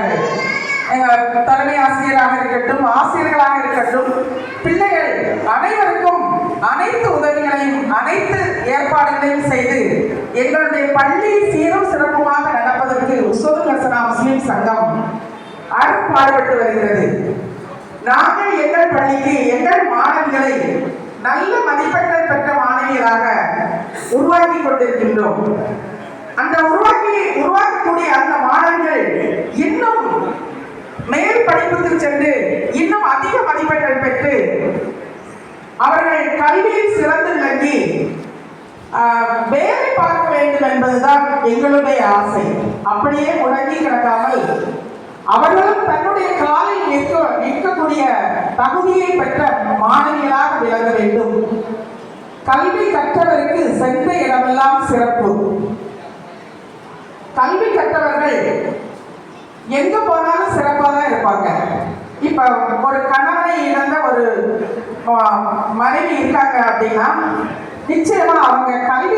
இருக்கிறார்கள். எங்கள் தலைமை ஆசிரியராக இருக்கட்டும் ஆசிரியர்களாக இருக்கட்டும் பிள்ளைகள் அனைவருக்கும் அனைத்து உதவிகளையும் அனைத்து ஏற்பாடுகளையும் செய்து எங்களுடைய பள்ளி சீரும் சிறப்புமாக நடப்பதற்கு உசோது ஹசனா முஸ்லிம் சங்கம் அரும்பாடுபட்டு வருகிறது. நாங்கள் எங்கள் பள்ளிக்கு எங்கள் மாணவிகளை நல்ல மதிப்பெண்கள் பெற்ற மாணவியராக உருவாக்கி கொண்டிருக்கின்றோம். அந்த உருவாக்கி உருவாக்கக்கூடிய அந்த மாணவிகள் இன்னும் படிப்புக்கு சென்று இன்னும் அதிக மதிப்பெண்கள் பெற்று அவர்கள் கல்வியில் சிறந்து விளங்கி வேலை பார்க்க வேண்டும் என்பதுதான் எங்களுடைய ஆசை. அப்படியே முடங்கி கிடக்காமல் அவர்களும் தன்னுடைய காலில் நிற்க நிற்கக்கூடிய தகுதியை பெற்ற மாணவிகளாக விளங்க வேண்டும். கல்வி கற்றவருக்கு சென்ற இடமெல்லாம் சிறப்பு. கல்வி கற்றவர்கள் எங்க போனாலும் சிறப்பாக தான் இருப்பாங்க. இப்ப ஒரு கணவனை இழந்த ஒரு மனைவி இருக்காங்க அப்படின்னா நிச்சயமா அவங்க கல்வி